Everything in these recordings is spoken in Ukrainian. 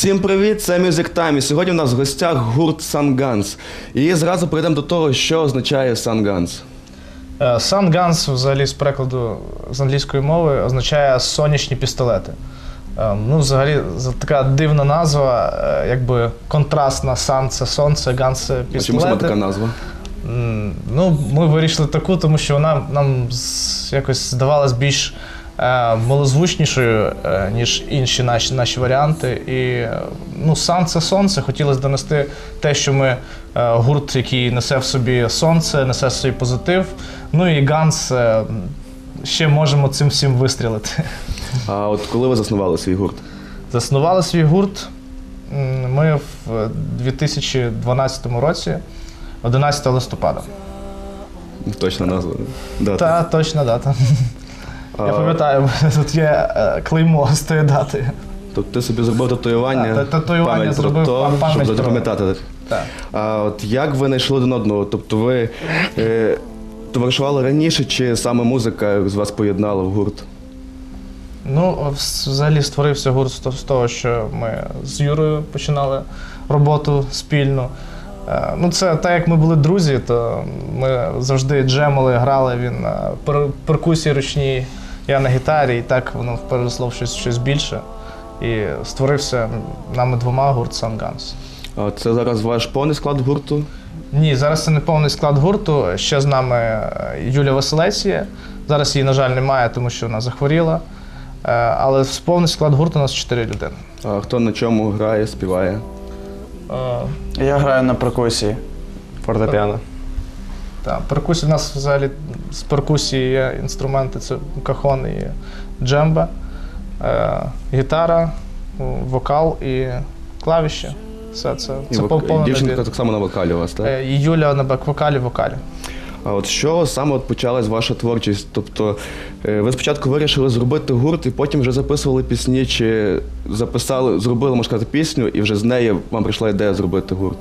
Всім привіт, це Music Time. І сьогодні у нас в гостях гурт Sunguns. І зразу перейдемо до того, що означає Sunguns. Е, Sun Guns, взагалі, з перекладу з англійської мови, означає сонячні пістолети. Е, Ну, взагалі, така дивна назва, е, якби контрастна Sun – це сонце, Guns – це А Чому саме така назва? Ну, ми вирішили таку, тому що вона нам якось здавалась більш е, малозвучнішою, е, ніж інші наші, наші варіанти. І е, ну, сан це сонце. Хотілося донести те, що ми е, гурт, який несе в собі сонце, несе в собі позитив. Ну і Ганс е, ще можемо цим всім вистрілити. А от коли ви заснували свій гурт? Заснували свій гурт ми в 2012 році, 11 листопада. Точна назва. Дата. Та точна дата. Я пам'ятаю, тут є е, клеймо з тої дати. Тобто ти собі зробив татуювання, та- татуювання пам'ять про зробив, то, пам'ять щоб про- запам'ятати. Так. А от як ви знайшли один одного? Тобто ви е, товаришували раніше, чи саме музика з вас поєднала в гурт? Ну, взагалі створився гурт з то- з того, що ми з Юрою починали роботу спільну. Е, Ну, це так як ми були друзі, то ми завжди джемали, грали він на пер- перкусії ручній, я на гітарі, і так воно переросло в щось, щось більше. І створився нами двома гурт Sun Guns. А це зараз ваш повний склад гурту? Ні, зараз це не повний склад гурту. Ще з нами е, Юля Василець є. Зараз її, на жаль, немає, тому що вона захворіла. Е, Але в повний склад гурту у нас чотири людини. А хто на чому грає, співає? Я граю на перкусії фортепіано. Та, перкусія у нас взагалі з перкусії є інструменти, це кахон і джембе, е, гітара, вокал і клавіші. Все це, І це вок- повний Дівчинка набір. так само на вокалі у вас, так? Е, І Юля на бек-вокалі, вокалі. А от що саме от почалась ваша творчість? Тобто е, ви спочатку вирішили зробити гурт, і потім вже записували пісні, чи записали, зробили, можна сказати, пісню, і вже з неї вам прийшла ідея зробити гурт.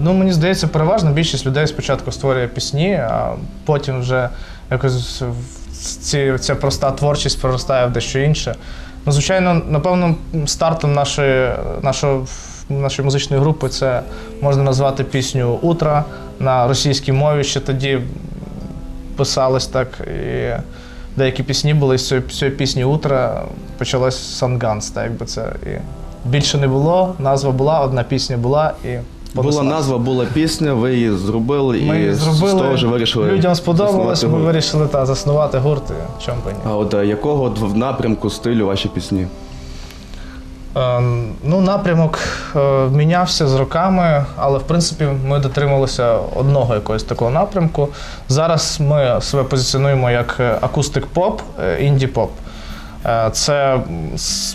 Ну, мені здається, переважно більшість людей спочатку створює пісні, а потім вже якось ці, ця проста творчість проростає в дещо інше. Ну, звичайно, напевно, стартом нашої, нашої, нашої музичної групи це можна назвати пісню Утра на російській мові. Ще тоді писалось так. І деякі пісні були з цієї, пісні Утра почалось Санганс, так якби це. І більше не було, назва була, одна пісня була і. Була назва, була пісня, ви її зробили Ми і її з того вже вирішили. людям сподобалось, ми гурт. вирішили та, заснувати гурт. і Чому б і ні. А от е, якого от в напрямку стилю ваші пісні? Е, ну, напрямок е, мінявся з роками, але в принципі ми дотрималися одного якогось такого напрямку. Зараз ми себе позиціонуємо як е, акустик-поп, е, інді-поп. Е, Це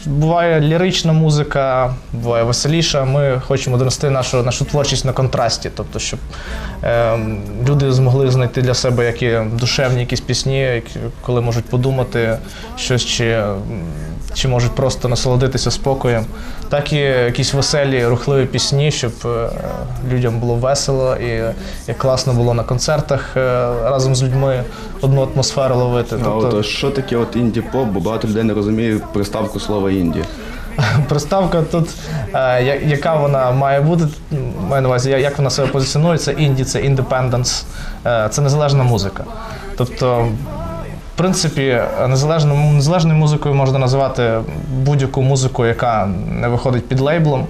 буває лірична музика, буває веселіша. Ми хочемо донести нашу, нашу творчість на контрасті, тобто, щоб е, люди змогли знайти для себе які душевні якісь пісні, які, коли можуть подумати щось, чи, чи можуть просто насолодитися спокоєм, так і якісь веселі, рухливі пісні, щоб е, людям було весело і, і класно було на концертах е, разом з людьми одну атмосферу ловити. А от е, що таке от інді-поп, бо багато людей не розуміє приставку слова інді. Приставка тут, е, яка вона має бути, маю на увазі, як вона себе позиціонує, це інді, це індепенденс, це незалежна музика. Тобто, принципі, незалежною, незалежною музикою можна називати будь-яку музику, яка не виходить під лейблом.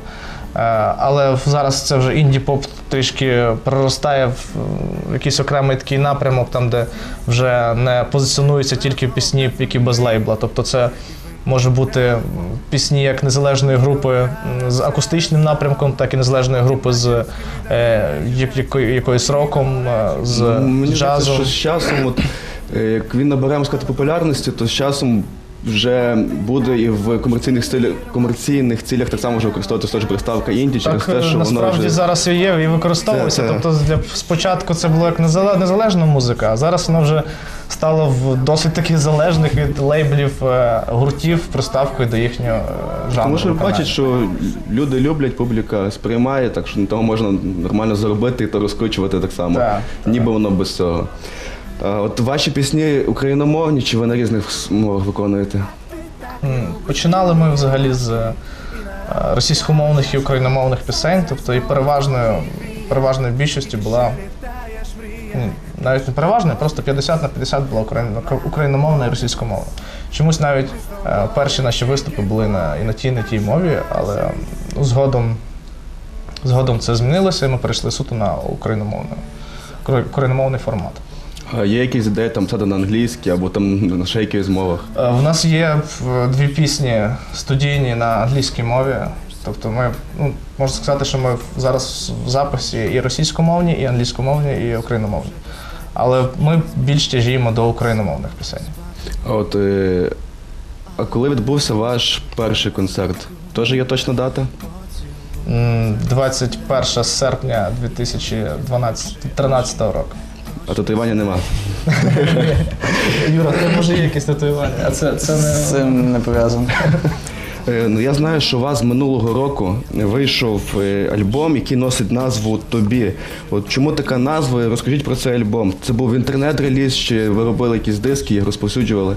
Е, Але зараз це вже інді-поп трішки проростає в якийсь окремий такий напрямок, там, де вже не позиціонуються тільки пісні, які без лейбла. Тобто це може бути пісні як незалежної групи з акустичним напрямком, так і незалежної групи з е, якоюсь роком, е, з Ну, Мені здається, джазом. що з часом, от, як він набере сказати, популярності, то з часом вже буде і в комерційних стилях, комерційних цілях так само вже використовуватися теж приставка інді через Так, те, що воно насправді вже зараз і є, і використовується. Це- це- Тобто для спочатку це було як незале- незалежна музика, а зараз вона вже стала в досить таких залежних від лейблів е, гуртів приставкою до їхнього е, жанру. Тому що бачать, що люди люблять, публіка сприймає, так що на тому можна нормально заробити і то розкручувати так само, Так, ніби воно без цього. От ваші пісні україномовні, чи ви на різних мовах виконуєте? Починали ми взагалі з е, російськомовних і україномовних пісень. Тобто і переважною, переважною більшістю була навіть не переважною, просто 50 на 50 була україномовна і російськомовна. Чомусь навіть е, перші наші виступи були на і на тій, і на тій мові, але ну, згодом, згодом це змінилося, і ми перейшли суто на україномовний, укра- україномовний формат. Є якісь ідеї там писати на англійській або там на ще якихось мовах? Е, В нас є дві пісні студійні на англійській мові. Тобто ми, ну, можна сказати, що ми зараз в записі і російськомовні, і англійськомовні, і україномовні. Але ми більш тяжіємо до україномовних пісень. А от е, а коли відбувся ваш перший концерт? Теж є точна дата? 21 серпня 2013 року. А татуювання нема. Юра, ти може є якісь татуювання, а це, це не. З цим не пов'язано. Е, Ну, я знаю, що у вас минулого року вийшов е, альбом, який носить назву Тобі. От чому така назва? Розкажіть про цей альбом. Це був інтернет-реліз, чи ви робили якісь диски, їх розповсюджували?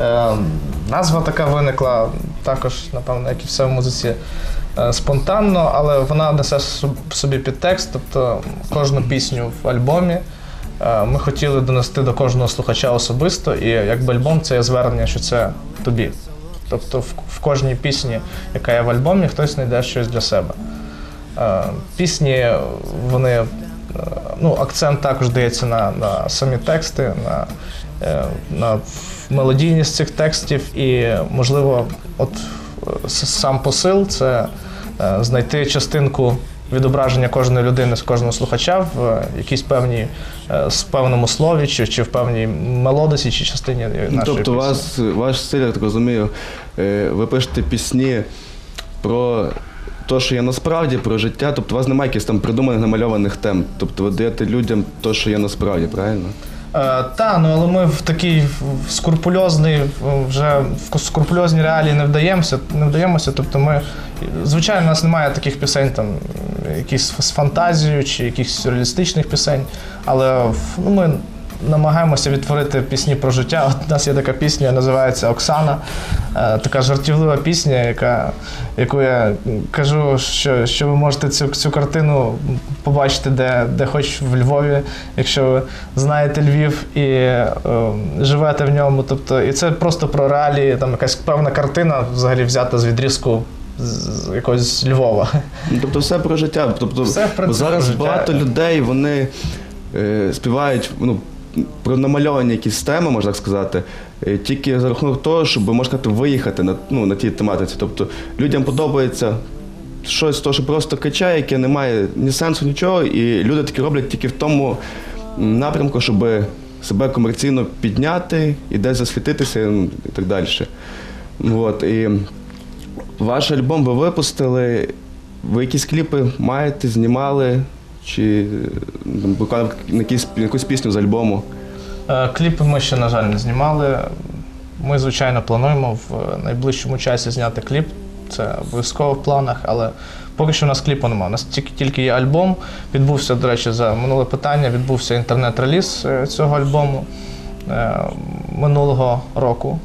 Е, назва така виникла також, напевно, як і все в музиці, е, спонтанно, але вона несе соб- собі підтекст, тобто кожну пісню в альбомі. Е, Ми хотіли донести до кожного слухача особисто, і якби альбом це є звернення, що це тобі. Тобто в, кожній пісні, яка є в альбомі, хтось знайде щось для себе. Е, Пісні, вони, е, ну, акцент також дається на, на самі тексти, на, на мелодійність цих текстів, і, можливо, от сам посил це знайти частинку відображення кожної людини, з кожного слухача в е, якійсь певні е, з певному слові, чи, чи в певній мелодиці, чи частині нашої Ну, тобто, пісні. у вас ваш стиль, я так розумію, е, ви пишете пісні про те, що є насправді, про життя. Тобто, у вас немає якихось там придуманих намальованих тем. Тобто ви даєте людям те, що є насправді, правильно? Е, та, ну але ми в такий в скрупульозний, вже в скрупульозні реалії не вдаємося. Не вдаємося. Тобто ми, звичайно, у нас немає таких пісень, там, якісь з фантазією чи якихось реалістичних пісень, але ну, ми намагаємося відтворити пісні про життя. От у нас є така пісня, називається Оксана. Е, така жартівлива пісня, яка, яку я кажу, що, що ви можете цю, цю картину побачити де, де хоч в Львові, якщо ви знаєте Львів і е, живете в ньому. Тобто, і це просто про реалії, там якась певна картина взагалі взята з відрізку з, якогось Львова. Тобто все про життя. Тобто, Все, принципі, зараз про життя. багато людей вони е, співають ну, про намальовані якісь теми, можна так сказати, е, тільки за рахунок того, щоб можна сказати, виїхати на, ну, на тій тематиці. Тобто людям подобається щось, то, що просто качає, яке не має ні сенсу, нічого, і люди такі роблять тільки в тому напрямку, щоб себе комерційно підняти і десь засвітитися ну, і так далі. От, і ваш альбом ви випустили. Ви якісь кліпи маєте, знімали? Чи ну, буквально на якісь, якусь пісню з альбому? Е, Кліпи ми ще, на жаль, не знімали. Ми, звичайно, плануємо в найближчому часі зняти кліп. Це обов'язково в планах, але поки що у нас кліпу немає. У нас тільки, тільки є альбом. Відбувся, до речі, за минуле питання, відбувся інтернет-реліз е, цього альбому е, минулого року,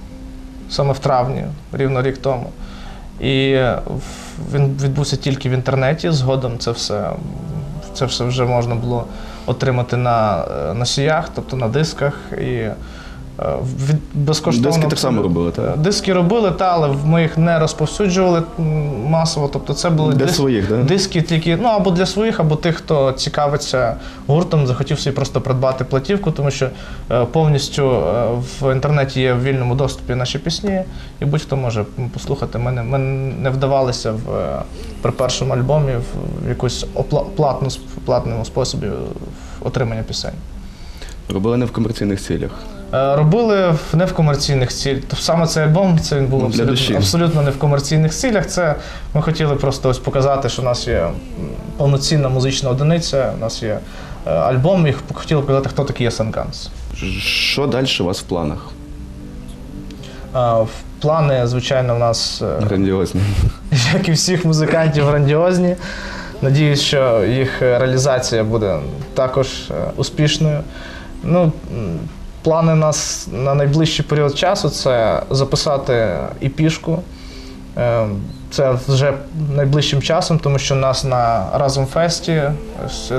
саме в травні, рівно рік тому. І він відбувся тільки в інтернеті. Згодом це все, це все вже можна було отримати на е, носіях, тобто на дисках. І безкоштовно. Диски так само робили, так? Е, Диски робили, та, але ми їх не розповсюджували масово. Тобто це були Для дис- своїх, да? диски тільки, ну або для своїх, або тих, хто цікавиться гуртом, захотів собі просто придбати платівку, тому що е, повністю е, в інтернеті є в вільному доступі наші пісні, і будь-хто може послухати. Ми не, ми не вдавалися в, е, при першому альбомі в якусь опла- платну, сп- платному способі отримання пісень. Робили не в комерційних цілях. Е, Робили не в комерційних цілях. Тобто саме цей альбом це він був Ну, душі. абсолютно, абсолютно не в комерційних цілях. Це ми хотіли просто ось показати, що у нас є повноцінна музична одиниця, у нас є е, альбом, і хотіли показати, хто такий є Санганс. Що далі у вас в планах? В плани, звичайно, у нас, е, Грандіозні. як і всіх музикантів, грандіозні. Надіюсь, що їх е, реалізація буде також е, успішною. Ну, м, плани нас на найближчий період часу це записати іпішку. Е, Це вже найближчим часом, тому що нас на разом фесті,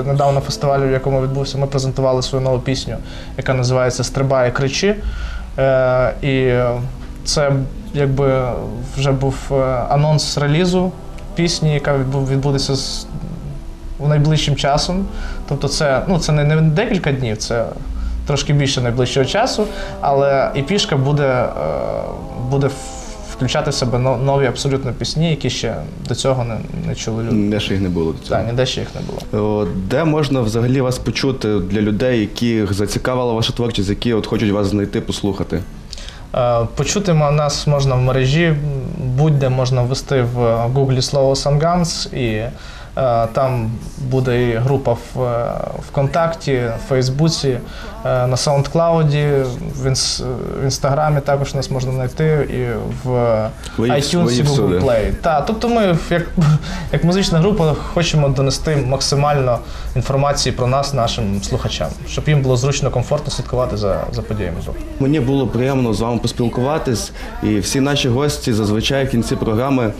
недавно фестивалю, в якому відбувся, ми презентували свою нову пісню, яка називається Стрибає кричи. Е, і це якби вже був е, анонс релізу пісні, яка відбудеться з найближчим часом. Тобто, це, ну, це не декілька днів, це трошки більше найближчого часу, але і пішка буде, е, буде включати в себе нові абсолютно пісні, які ще до цього не, не чули люди. Не ще їх не було до цього. Так, ніде ще їх не було. О, Де можна взагалі вас почути для людей, яких зацікавила ваша творчість, які от хочуть вас знайти, послухати? Е, Почути нас можна в мережі, будь-де можна ввести в Гуглі слово Sangans, і е, там буде і група в е, ВКонтакті, в Фейсбуці, е, на SoundCloud, в, інс, Інстаграмі також нас можна знайти і в iTunes і. Google Play. Так, тобто ми, як, як музична група, хочемо донести максимально інформації про нас нашим слухачам, щоб їм було зручно, комфортно слідкувати за, за подіями. Мені було приємно з вами поспілкуватись, і всі наші гості зазвичай в кінці програми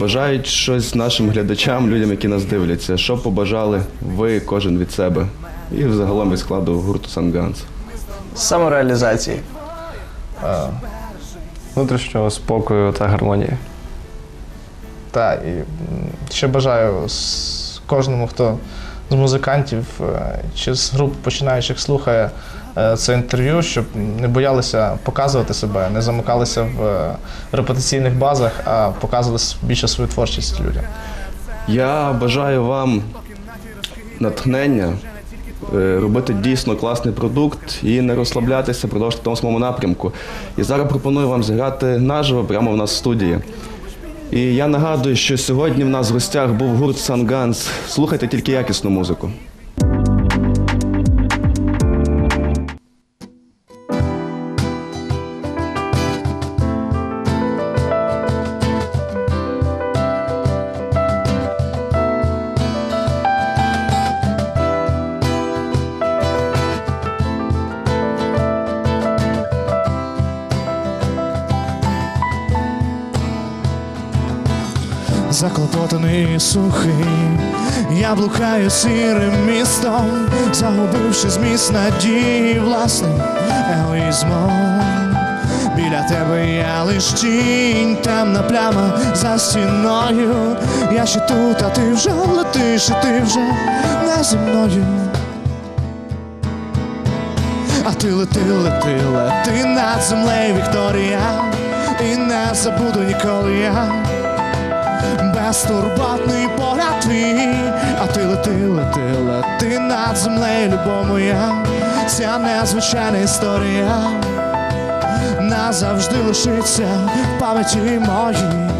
бажають щось нашим глядачам, людям, які нас дивляться. Що побажали ви, кожен від себе, і взагалом від складу гурту Санганс. Самореалізації, Е, внутрішнього спокою та гармонії. Та і м, ще бажаю с- кожному, хто з музикантів е, чи з груп починаючих слухає це інтерв'ю, щоб не боялися показувати себе, не замикалися в е, репетиційних базах, а показували більше свою творчість людям. Я бажаю вам натхнення, е, робити дійсно класний продукт і не розслаблятися, продовжити в тому самому напрямку. І зараз пропоную вам зіграти наживо прямо в нас в студії. І я нагадую, що сьогодні в нас в гостях був гурт Санганс. Слухайте тільки якісну музику. Заклопотаний сухий, я блукаю сірим містом, загубивши зміст надії власним егоїзмом. Біля тебе я лиш тінь, темна пляма за стіною. Я ще тут, а ти вже летиш, і ти вже не зі мною. А ти лети, лети, лети над землею, Вікторія, і не забуду ніколи я безтурботний погляд твій, а ти лети, лети, лети над землею, любов моя, ця незвичайна історія назавжди лишиться в пам'яті моїй.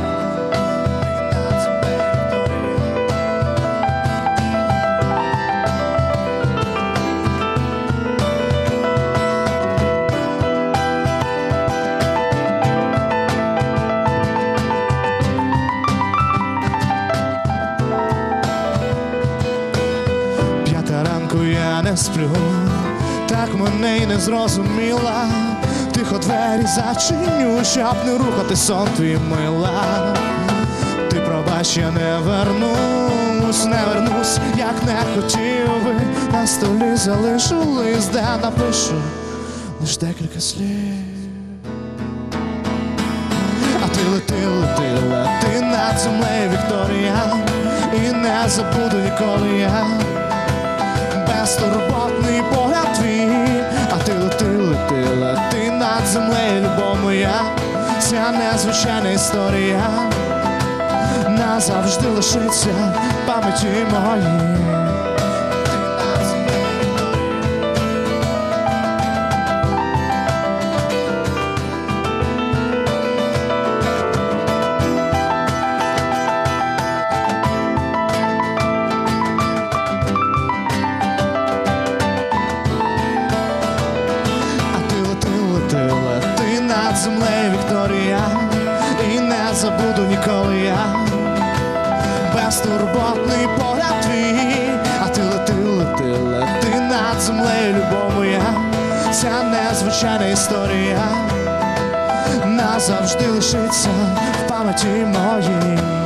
Сплю, так мене й не зрозуміла. Тихо двері зачиню, щоб не рухати сон твій мила. Ти пробач, я не вернусь, не вернусь, як не хотів би. На столі залишу лист, де напишу лиш декілька слів. А ти лети, лети, лети над землею, Вікторія, і не забуду ніколи я безтурботний погляд твій, а ти лети, лети, лети над землею, любов моя, ця незвичайна історія назавжди лишиться пам'яті моїй. Землею, Вікторія, і не забуду ніколи я безтурботний погляд твій, а ти лети, лети, лети над землею, любов моя, ця незвичайна історія назавжди лишиться в пам'яті моїй.